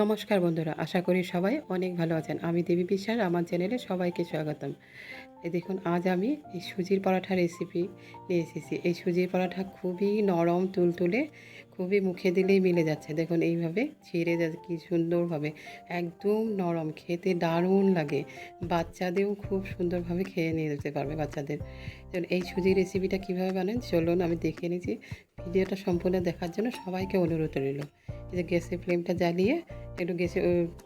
নমস্কার বন্ধুরা, আশা করি সবাই অনেক ভালো আছেন। আমি দেবী বিশ্বাস, আমার চ্যানেলে সবাইকে স্বাগতম। এই দেখুন, আজ আমি এই সুজির পরাঠা রেসিপি নিয়ে এসেছি। এই সুজির পরাঠা খুবই নরম, তুলতুলে, খুবই মুখে দিলেই মিলে যাচ্ছে। দেখুন, এইভাবে ছিঁড়ে যাচ্ছে কি সুন্দরভাবে, একদম নরম, খেতে দারুণ লাগে। বাচ্চাদেরও খুব সুন্দরভাবে খেয়ে নিয়ে যেতে পারবে বাচ্চাদের। এই সুজির রেসিপিটা কীভাবে বানান? চলুন, আমি দেখে নিয়েছি ভিডিওটা সম্পূর্ণ দেখার জন্য সবাইকে অনুরোধ রইল। যে গ্যাসের ফ্লেমটা জ্বালিয়ে একটু গ্যাসে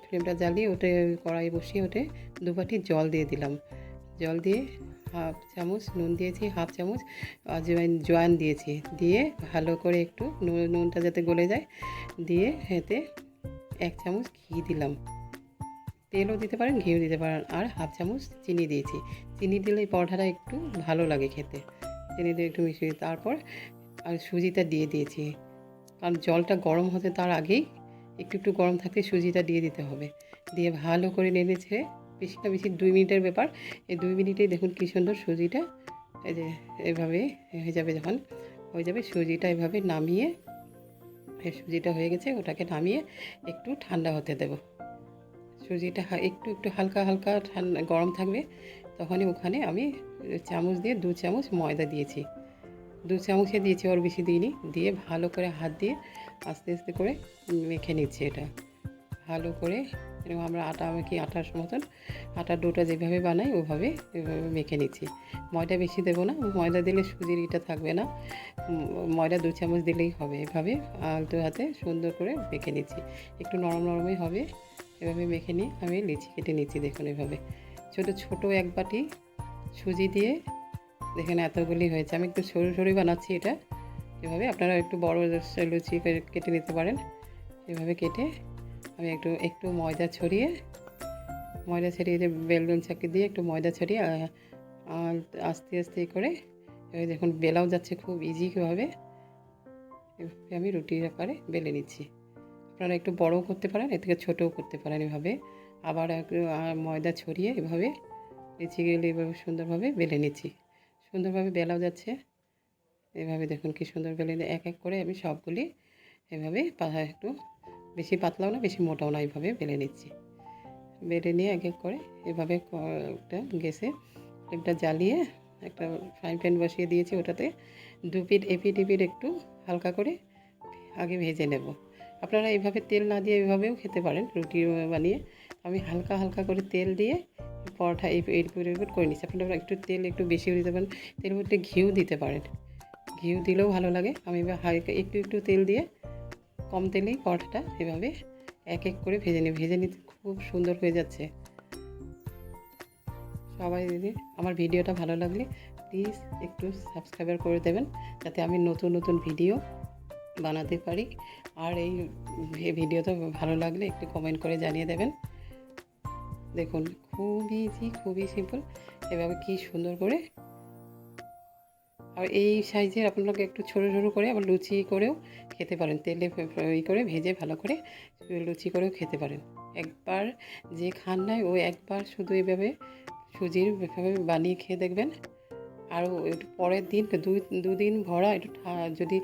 ফ্লেমটা জ্বালিয়ে ওতে কড়াই বসিয়ে ওতে দু বাটি জল দিয়ে দিলাম। জল দিয়ে হাফ চামচ নুন দিয়েছি, হাফ চামচ আজওয়াইন জোয়ান দিয়েছি। দিয়ে ভালো করে একটু নুন, নুনটা যাতে গলে যায়, দিয়ে এতে এক চামচ ঘি দিলাম। তেলও দিতে পারেন, ঘিও দিতে পারেন, আর হাফ চামচ চিনি দিয়েছি। চিনি দিলে পরোটাটা একটু ভালো লাগে খেতে। চিনি দিয়ে একটু মিশিয়ে, তারপর আর সুজিটা দিয়ে দিয়েছি। কারণ জলটা গরম হতে তার আগেই একটু একটু গরম থাকতে সুজিটা দিয়ে দিতে হবে। দিয়ে ভালো করে নেড়ে ছেড়ে বেশি না বেশি দুই মিনিটের ব্যাপার। এই দুই মিনিটেই দেখুন কী সুন্দর সুজিটা এই যে এভাবে হয়ে যাবে যখন, হয়ে যাবে সুজিটা এভাবে নামিয়ে, এই সুজিটা হয়ে গেছে, ওটাকে নামিয়ে একটু ঠান্ডা হতে দেব। সুজিটা একটু একটু হালকা হালকা ঠান্ডা, গরম থাকবে, তখনই ওখানে আমি চামচ দিয়ে দু চামচ ময়দা দিয়েছি। দু চামচে দিয়েছি, ওর বেশি দিইনি, দিয়ে ভালো করে হাত দিয়ে আস্তে আস্তে করে মেখে নিচ্ছি এটা। ভালো করে এরকম আমরা আটা মেখে আটার মতন, আটার ডোটা যেভাবে বানাই ওভাবে মেখে নিচ্ছি। ময়দা বেশি দেবো না, ময়দা দিলে সুজির ইটা থাকবে না। ময়দা দু চামচ দিলেই হবে এভাবে আলতো হাতে সুন্দর করে মেখে নিচ্ছি। একটু নরম নরমই হবে, এভাবে মেখে নিয়ে আমি লিচি কেটে নিচ্ছি দেখুন এভাবে। ছোটো ছোটো এক বাটি সুজি দিয়ে, দেখেন এতগুলি হয়েছে। আমি একটু সরু সরু বানাচ্ছি এটা। এভাবে আপনারা একটু বড় লুচি কেটে নিতে পারেন। এভাবে কেটে আমি একটু একটু ময়দা ছড়িয়ে ময়দা ছড়িয়ে যে বেলুন চাকি দিয়ে একটু ময়দা ছড়িয়ে আস্তে আস্তে করে দেখুন বেলাও যাচ্ছে খুব ইজিভাবে এভাবে আমি রুটির আকারে বেলে নিচ্ছি। আপনারা একটু বড়ও করতে পারেন, এর থেকে ছোটও করতে পারেন এভাবে। আবার একটু ময়দা ছড়িয়ে এভাবে, লিচি গেলে এভাবে সুন্দরভাবে বেলে নিচ্ছি। সুন্দরভাবে বেলাও যাচ্ছে। এভাবে দেখুন কি সুন্দর বেলে এক এক করে আমি সবগুলি এভাবে একটু বেশি পাতলাও না, বেশি মোটাও না এইভাবে বেলে নিচ্ছি। বেলে নিয়ে এক এক করে এভাবে একটা গ্যাসে ফ্লেমটা জ্বালিয়ে একটা ফ্রাইং প্যান বসিয়ে দিয়েছি ওটাতে, দু পিঠ এপিট এপিট একটু হালকা করে আগে ভেজে নেব। আপনারা এইভাবে তেল না দিয়ে এভাবেও খেতে পারেন, রুটি বানিয়ে আমি হালকা হালকা করে তেল দিয়ে পরোটা এই এরপর এরপর করে নিচ্ছি। আপনারা একটু তেল একটু বেশিও দিতে পারেন তেল মধ্যে ঘিও দিতে পারেন। ঘিও দিলেও ভালো লাগে। আমি হালকা একটু একটু তেল দিয়ে কম তেলেই পরোটাটা এভাবে এক এক করে ভেজে নিই। ভেজে নিতে খুব সুন্দর হয়ে যাচ্ছে। সবাই দিদি আমার ভিডিওটা ভালো লাগলে প্লিজ একটু সাবস্ক্রাইবার করে দেবেন, যাতে আমি নতুন নতুন ভিডিও বানাতে পারি। আর এই ভিডিওটা ভালো লাগলে একটু কমেন্ট করে জানিয়ে দেবেন। দেখুন, খুবই ইজি খুবই সিম্পল এভাবে কি সুন্দর করে আর এই সাইজের আপনাকে একটু ছোটো ছোটো করে আবার লুচি করেও খেতে পারেন। তেলে ই করে ভেজে ভালো করে লুচি করেও খেতে পারেন। একবার যে খান নাই, ও একবার শুধু এভাবে সুজির এভাবে বানিয়ে খেয়ে দেখবেন। আর একটু পরের দিন দুই, দুদিন ভরা একটু যদি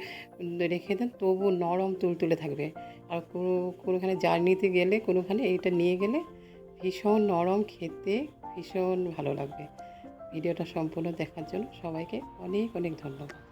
রেখে দেন তবু নরম তুলতুলে থাকবে। আর কোনো কোনোখানে জার্নিতে গেলে, কোনোখানে এইটা নিয়ে গেলে ভীষণ নরম খেতে ভীষণ ভালো লাগবে। ভিডিওটা সম্পূর্ণ দেখার জন্য সবাইকে অনেক অনেক ধন্যবাদ।